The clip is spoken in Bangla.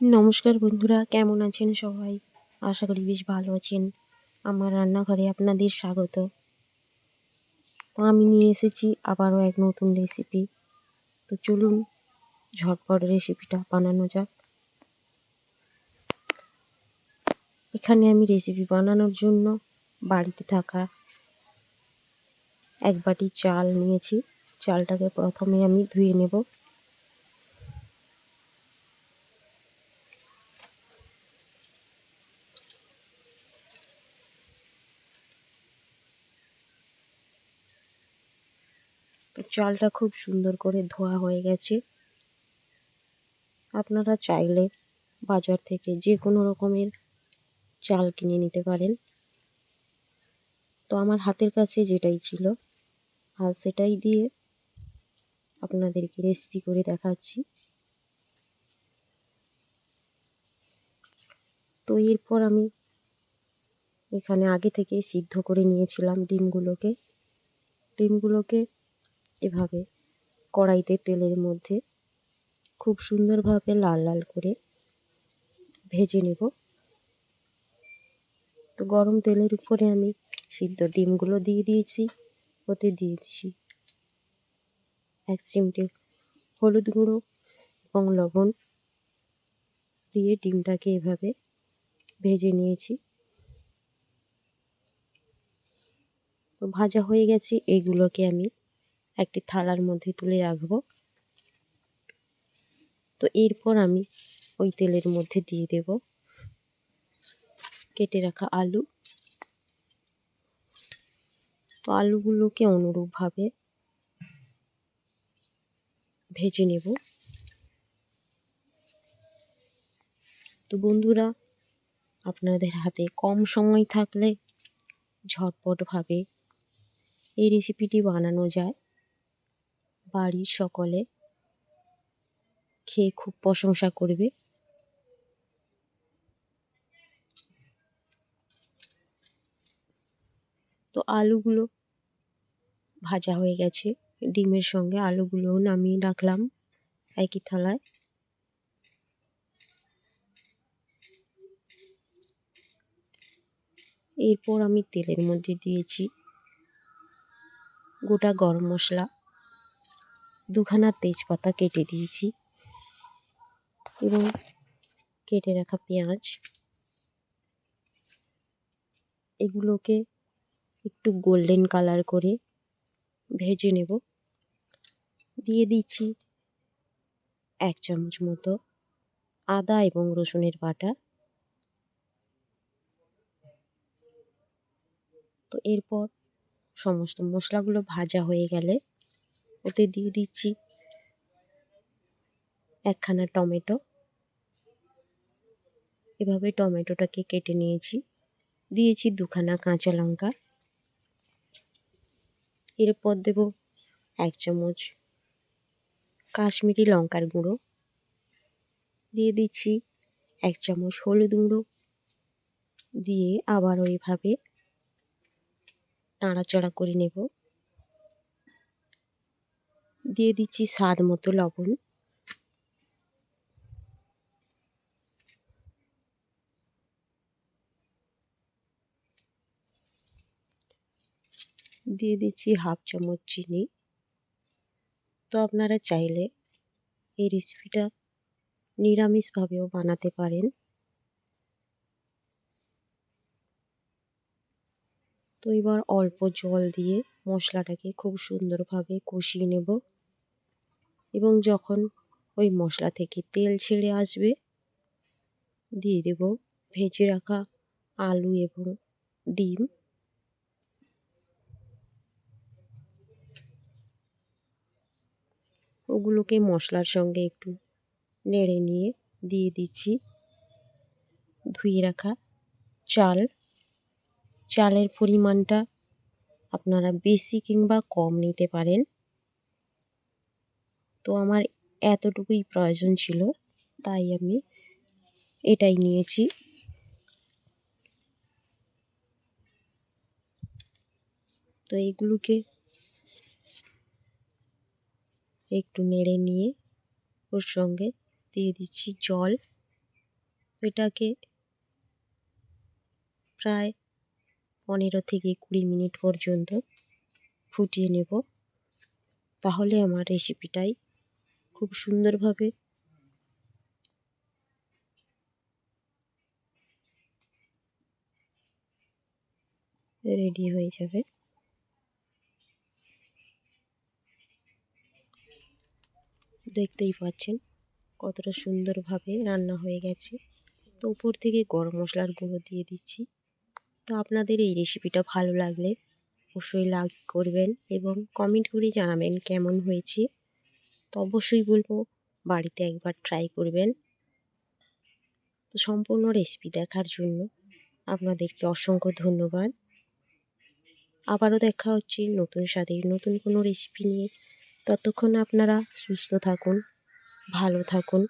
নমস্কার বন্ধুরা, কেমন আছেন সবাই? আশা করি বেশ ভালো আছেন। আমার রান্নাঘরে আপনাদের স্বাগত। আমি নিয়ে এসেছি আবারও এক নতুন রেসিপি তো চলুন, ঝটপট রেসিপিটা বানানো যাক। এখানে আমি রেসিপি বানানোর জন্য বাড়িতে থাকা এক বাটি চাল নিয়েছি। চালটাকে প্রথমে আমি ধুয়ে নেব। তো চালটা খুব সুন্দর করে ধোয়া হয়ে গেছে। আপনারা চাইলে বাজার থেকে যে কোনো রকমের চাল কিনে নিতে পারেন। তো আমার হাতের কাছে যেটাই ছিল, আর সেটাই দিয়ে আপনাদেরকে রেসিপি করে দেখাচ্ছি। তো এরপর আমি এখানে আগে থেকে সিদ্ধ করে নিয়েছিলাম ডিমগুলোকে। ডিমগুলোকে এভাবে কড়াইতে তেলের মধ্যে খুব সুন্দরভাবে লাল লাল করে ভেজে নেব। তো গরম তেলের উপরে আমি সিদ্ধ ডিমগুলো দিয়ে দিয়েছি, ওতে দিয়েছি এক চিমটে হলুদ গুঁড়ো এবং লবণ দিয়ে ডিমটাকে এভাবে ভেজে নিয়েছি। তো ভাজা হয়ে গেছে এইগুলোকে আমি একটি থালার মধ্যে তুলে রাখব। তো এরপর আমি ওই তেলের মধ্যে দিয়ে দেব কেটে রাখা আলু। তো আলুগুলোকে অনুরূপভাবে ভেজে নেব। তো বন্ধুরা, আপনাদের হাতে কম সময় থাকলে ঝটপটভাবে এই রেসিপিটি বানানো যায়। বাড়ির সকলে খেয়ে খুব প্রশংসা করবে। তো আলুগুলো ভাজা হয়ে গেছে। ডিমের সঙ্গে আলুগুলোও নামিয়ে রাখলাম একই থালায়। এরপর আমি তেলের মধ্যে দিয়েছি গোটা গরম মশলা। দুখানা তেজপাতা কেটে দিয়েছি এবং কেটে রাখা পেঁয়াজ। এগুলোকে একটু গোল্ডেন কালার করে ভেজে নেব। দিয়ে দিচ্ছি এক চামচ মতো আদা এবং রসুনের বাটা। তো এরপর সমস্ত মশলাগুলো ভাজা হয়ে গেলে ওতে দিয়ে দিচ্ছি একখানা টমেটো। এভাবে টমেটোটাকে কেটে নিয়েছি। দিয়েছি দুখানা কাঁচা লঙ্কা। এরপর দেব এক চামচ কাশ্মীরি লঙ্কার গুঁড়ো। দিয়ে দিচ্ছি এক চামচ হলুদ গুঁড়ো। দিয়ে আবার ওইভাবে নাড়াচাড়া করে নেব। দিয়ে দিচ্ছি স্বাদ মতো লবণ। দিয়ে দিচ্ছি হাফ চামচ চিনি। তো আপনারা চাইলে এই রেসিপিটা নিরামিষভাবেও বানাতে পারেন। তো এবার অল্প জল দিয়ে মশলাটাকে খুব সুন্দরভাবে কষিয়ে নেব। এবং যখন ওই মশলা থেকে তেল ছেড়ে আসবে, দিয়ে দেব ভেজে রাখা আলু এবং ডিম। ওগুলোকে মশলার সঙ্গে একটু নেড়ে নিয়ে দিয়ে দিচ্ছি। ধুয়ে রাখা চাল। চালের পরিমাণটা আপনারা বেশি কিংবা কম নিতে পারেন। তো আমার এতটুকুই প্রয়োজন ছিল, তাই আমি এটাই নিয়েছি। তো এইগুলোকে একটু নেড়ে নিয়ে ওর সঙ্গে দিয়ে দিচ্ছি জল। এটাকে প্রায় পনেরো থেকে কুড়ি মিনিট পর্যন্ত ফুটিয়ে নেব। তাহলে আমার রেসিপিটাই খুব সুন্দরভাবে রেডি হয়ে যাবে। দেখতেই পাচ্ছেন কতটা সুন্দরভাবে রান্না হয়ে গেছে। তো উপর থেকে গরম মশলার গুঁড়ো দিয়ে দিচ্ছি। তো আপনাদের এই রেসিপিটা ভালো লাগলে অবশ্যই লাইক করবেন এবং কমেন্ট করে জানাবেন কেমন হয়েছে। তো অবশ্যই বলব বাড়িতে একবার ট্রাই করবেন। তো সম্পূর্ণ রেসিপি দেখার জন্য আপনাদেরকে অসংখ্য ধন্যবাদ। আবারও দেখা হচ্ছে নতুন স্বাদের নতুন কোনো রেসিপি নিয়ে। ততক্ষণ আপনারা সুস্থ থাকুন, ভালো থাকুন।